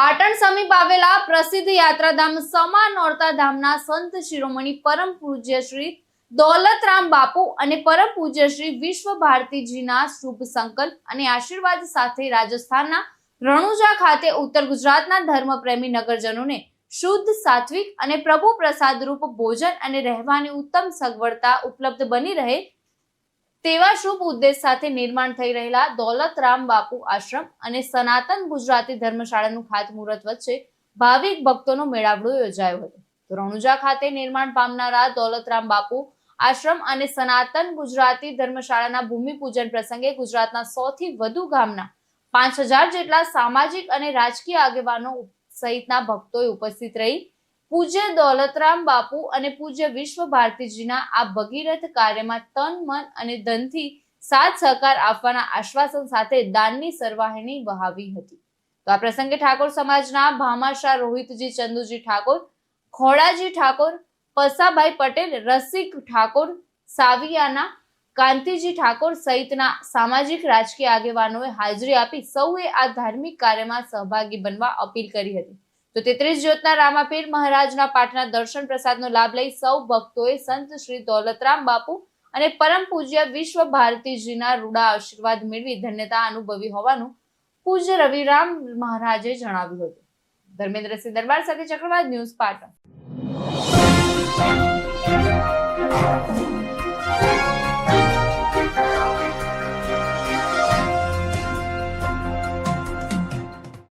પાટણ સમીપ આવેલા પ્રસિદ્ધ યાત્રાધામ સમા નોરતા ધામના સંત શિરોમણી પરમ પૂજ્ય શ્રી દોલતરામ બાપુ અને પરમ પૂજ્ય શ્રી વિશ્વ ભારતીજીના શુભ સંકલ્પ અને આશીર્વાદ સાથે રાજસ્થાનના રણુજા ખાતે ઉત્તર ગુજરાતના ધર્મપ્રેમી નગરજનોને શુદ્ધ, સાત્વિક અને પ્રભુ પ્રસાદ રૂપ ભોજન અને રહેવાની ઉત્તમ સગવડતા ઉપલબ્ધ બની રહે તેવા શુભ ઉદ્દેશ સાથે નિર્માણ થઈ રહેલા દોલતરામ બાપુ આશ્રમ અને સનાતન ગુજરાતી ધર્મશાળાનું ખાતમુહૂર્ત વચ્ચે ભાવિક ભક્તોનો મેળાવડો યોજાયો હતો. તો રણુજા ખાતે નિર્માણ પામનારા દોલતરામ બાપુ આશ્રમ અને સનાતન ગુજરાતી ધર્મશાળાના ભૂમિપૂજન પ્રસંગે ગુજરાતના સૌથી વધુ ગામના પાંચ હજાર જેટલા સામાજિક અને રાજકીય આગેવાનો સહિતના ભક્તોએ ઉપસ્થિત રહી પૂજ્ય દોલતરામ બાપુ અને પૂજ્ય વિશ્વ ભારતીજીના આ ભગીરથ કાર્યમાં તન, મન અને ધનથી સાથ સહકાર આપવાના આશ્વાસન સાથે દાનની સરવાહિણી વહાવી હતી. તો આ પ્રસંગે ઠાકોર સમાજના ભામાશાહ રોહિતજી, ચંદુજી ઠાકોર, ખોડાજી ઠાકોર, પસાભાઈ પટેલ, રસિક ઠાકોર, સાવિયાના, કાંતિજી ઠાકોર સહિતના સામાજિક રાજકીય આગેવાનોએ હાજરી આપી સૌએ આ ધાર્મિક કાર્યમાં સહભાગી બનવા અપીલ કરી હતી. તો તેત્રીસ જ્યોતના રામાપીર મહારાજના પાઠના દર્શન પ્રસાદનો લાભ લઈ સૌ ભક્તોએ સંત શ્રી દોલતરામ બાપુ અને પરમ પૂજ્ય વિશ્વ ભારતીજીના રૂડા આશીર્વાદ મેળવી ધન્યતા અનુભવી હોવાનું પૂજ્ય રવિરામ મહારાજે જણાવ્યું હતું. ધર્મેન્દ્રસિંહ દરબાર સાથે ચક્રવાત ન્યૂઝ પાટણ.